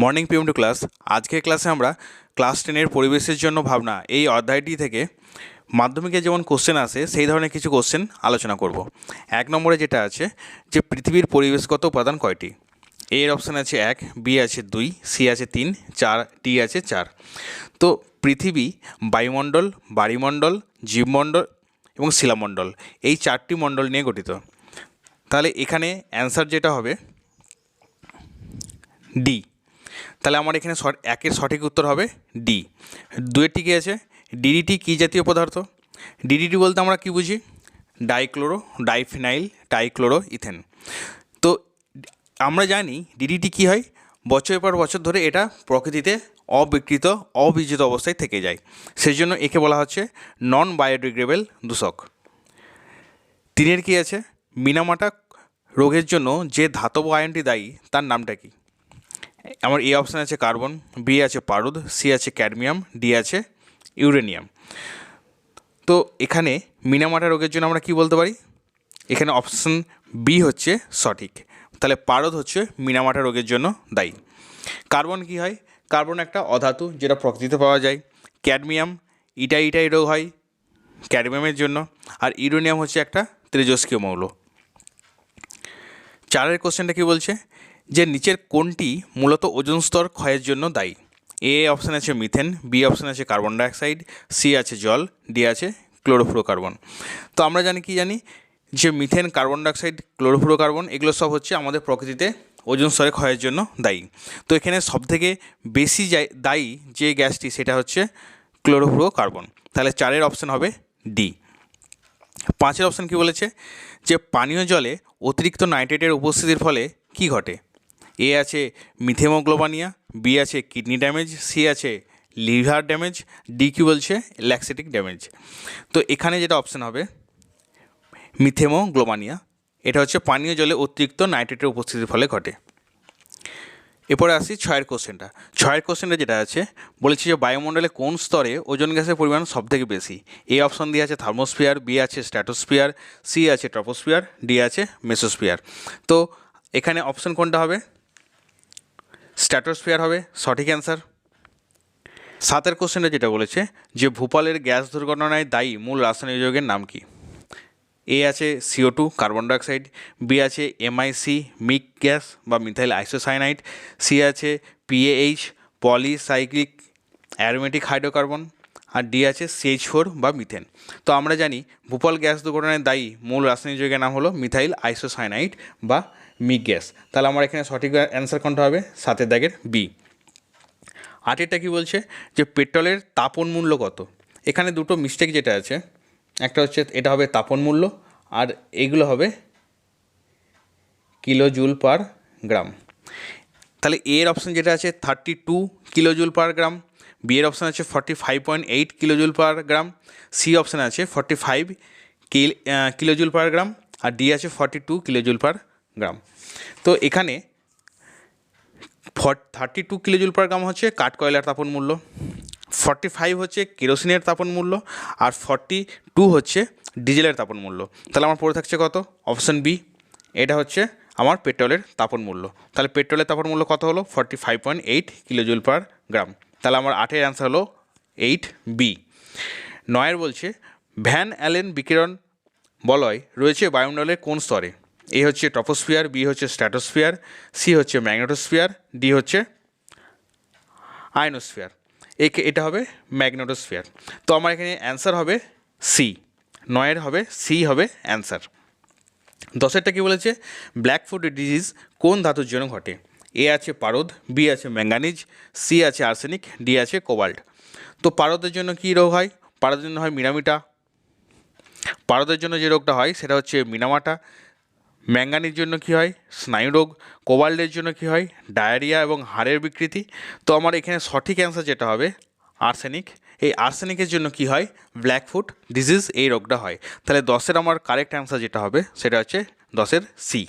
Morning PM two class আজকের ক্লাসে আমরা ক্লাস টেনের পরিবেশের জন্য ভাবনা, এই অধ্যায়টি থেকে মাধ্যমিকে যেমন কোশ্চেন আসে, সেই ধরনের কিছু কোশ্চেন আলোচনা করব। এক নম্বরে যেটা আছে যে পৃথিবীর পরিবেশগত উপাদান কয়টি? এর অপশান আছে এক বি আছে দুই সি আছে তিন, চার ডি আছে চার। তো পৃথিবী বায়ুমণ্ডল, বাড়িমণ্ডল, জীবমণ্ডল এবং শিলামণ্ডল, এই চারটি মণ্ডল নিয়ে গঠিত। তাহলে এখানে অ্যান্সার যেটা হবে ডি তাহলে আমার এখানে একের সঠিক উত্তর হবে ডি দুয়েরটি কী আছে। ডিডিটি কী জাতীয় পদার্থ? ডিডিটি বলতে আমরা কী বুঝি? Dichloro, diphenyl dichloro ethane. তো আমরা জানি ডিডিটি কী হয়? বছরের পর বছর ধরে এটা প্রকৃতিতে অবিকৃত, অবিজিত অবস্থায় থেকে যায়। সেই জন্য একে বলা হচ্ছে নন বায়োডিগ্রেবল দূষক। তিনের কী আছে? মিনামাটা রোগের জন্য যে ধাতব আয়নটি দায়ী, তার নামটা কি? আমার এ অপশান আছে কার্বন, বি আছে পারদ, সি আছে ক্যাডমিয়াম, ডি আছে ইউরেনিয়াম। তো এখানে মিনামাটা রোগের জন্য আমরা কি বলতে পারি? এখানে অপশান বি হচ্ছে সঠিক। তাহলে পারদ হচ্ছে মিনামাটা রোগের জন্য দায়ী। কার্বন কি হয়? কার্বন একটা অধাতু যেটা প্রকৃতিতে পাওয়া যায়। ক্যাডমিয়াম, ইটা ইটাই রোগ হয় ক্যাডমিয়ামের জন্য। আর ইউরেনিয়াম হচ্ছে একটা তেজস্ক্রিয় মৌল। চারের কোশ্চেনটা কী বলছে? যে নিচের কোনটি মূলত ওজন স্তর ক্ষয়ের জন্য দায়ী? এ অপশান আছে মিথেন বি অপশান আছে কার্বন ডাইঅক্সাইড সি আছে জল ডি আছে ক্লোরোফ্লোকার্বন। তো আমরা জানি কি জানি? যে মিথেন, কার্বন ডাইঅক্সাইড, ক্লোরোফ্লোকার্বন, এগুলো সব হচ্ছে আমাদের প্রকৃতিতে ওজন স্তরে ক্ষয়ের জন্য দায়ী। তো এখানে সবথেকে বেশি দায়ী যে গ্যাসটি, সেটা হচ্ছে ক্লোরোফ্লোকার্বন। তাহলে চারের অপশান হবে ডি পাঁচের অপশান কি বলেছে? যে পানীয় জলে অতিরিক্ত নাইট্রেটের উপস্থিতির ফলে কি ঘটে? এ আছে মিথেমোগ্লোবানিয়া, বি আছে কিডনি ড্যামেজ, সি আছে লিভার ড্যামেজ ডি কি বলছে? ল্যাক্সেটিক ড্যামেজ। তো এখানে যেটা অপশান হবে, মিথেমোগ্লোবানিয়া। এটা হচ্ছে পানীয় জলে অতিরিক্ত নাইট্রেটের উপস্থিতির ফলে ঘটে। এরপরে আসি ছয়ের কোশ্চেনটা। ছয়ের কোশ্চেনটা যেটা আছে, বলেছি যে বায়ুমণ্ডলে কোন স্তরে ওজন গ্যাসের পরিমাণ সবথেকে বেশি? এই অপশন দিয়ে আছে থার্মোস্ফিয়ার, বি আছে স্ট্র্যাটোস্ফিয়ার সি আছে ট্রপোস্ফিয়ার, ডি আছে মেসোস্ফিয়ার। তো এখানে অপশন কোনটা হবে? স্ট্র্যাটোস্ফিয়ার হবে? সঠিক অ্যান্সার? সাতের কোশ্চেনটা যেটা বলেছে যে ভূপালের গ্যাস দুর্ঘটনায় দায়ী মূল রাসায়নিক যৌগের নাম কি? এ আছে CO two carbon dioxide B আছে এমআইসি মিক গ্যাস বা মিথাইল আইসোসাইনাইড সি আছে পিএইচ পলিসাইক্লিক অ্যারোমেটিক হাইড্রোকার্বন, আর ডি আছে সিএইচ ফোর বা মিথেন। তো আমরা জানি ভূপাল গ্যাস দুর্ঘটনায় দায়ী মূল রাসায়নিক যৌগের নাম হলো মিথাইল আইসোসাইনাইড বা মিক গ্যাস তাহলে আমার এখানে সঠিক অ্যান্সার কোনটা হবে? সাতের দাগের বি আটেরটা কি বলছে? যে পেট্রোলের তাপন মূল্য কত? এখানে দুটো মিস্টেক যেটা আছে, একটা হচ্ছে এটা হবে তাপন মূল্য, আর এগুলো হবে কিলো জুল পার গ্রাম তাহলে এর অপশান যেটা আছে thirty two kilo joule per gram B এর অপশান আছে forty five point eight kilo joule per gram C option আছে forty five kilo joule per gram আর ডি আছে forty two kilo joule per gram. তো এখানে for thirty two kilojoule per gram হচ্ছে কাঠ কয়লার তাপন মূল্য ফর্টি ফাইভ হচ্ছে কেরোসিনের তাপন মূল্য, আর ফর্টি টু হচ্ছে ডিজেলের তাপন মূল্য। তাহলে আমার পড়ে থাকছে কত? অপশান বি, এটা হচ্ছে আমার পেট্রোলের তাপন মূল্য। তাহলে পেট্রোলের তাপন মূল্য কত হলো? Forty five point eight kilojoule per gram. তাহলে আমার আটের অ্যান্সার হলো এইট বি নয়ের বলছে, ভ্যান অ্যালেন বিকিরণ বলয় রয়েছে বায়ুমণ্ডলের কোন স্তরে? এ হচ্ছে টপোস্ফিয়ার, বি হচ্ছে স্ট্র্যাটোস্ফিয়ার সি হচ্ছে ম্যাগনেটোস্ফিয়ার, ডি হচ্ছে আয়নোস্ফিয়ার। একে এটা হবে ম্যাগনেটোস্ফিয়ার। তো আমার এখানে অ্যান্সার হবে সি। নয়ের হবে, সি হবে অ্যান্সার। দশেরটা কী বলেছে? ব্ল্যাক ফুড ডিজিজ কোন ধাতুর জন্য ঘটে? এ আছে পারদ, বি আছে ম্যাঙ্গানিজ, সি আছে আর্সেনিক, ডি আছে কোবাল্ট। তো পারদের জন্য কী রোগ হয়? পারদের জন্য হয় মিরামিটা। পারদের জন্য যে রোগটা হয় সেটা হচ্ছে মিনামাটা ম্যাঙ্গানির জন্য কি হয়? স্নায়ুরোগ কোবাল্ডের জন্য কি হয়? ডায়রিয়া এবং হাড়ের বিকৃতি। তো আমার এখানে সঠিক অ্যান্সার যেটা হবে, আর্সেনিক। এই আর্সেনিকের জন্য কি হয়? ব্ল্যাক ফুট ডিজিজ এই রোগটা হয়। তাহলে দশের আমার কারেক্ট অ্যান্সার যেটা হবে, সেটা হচ্ছে দশের সি।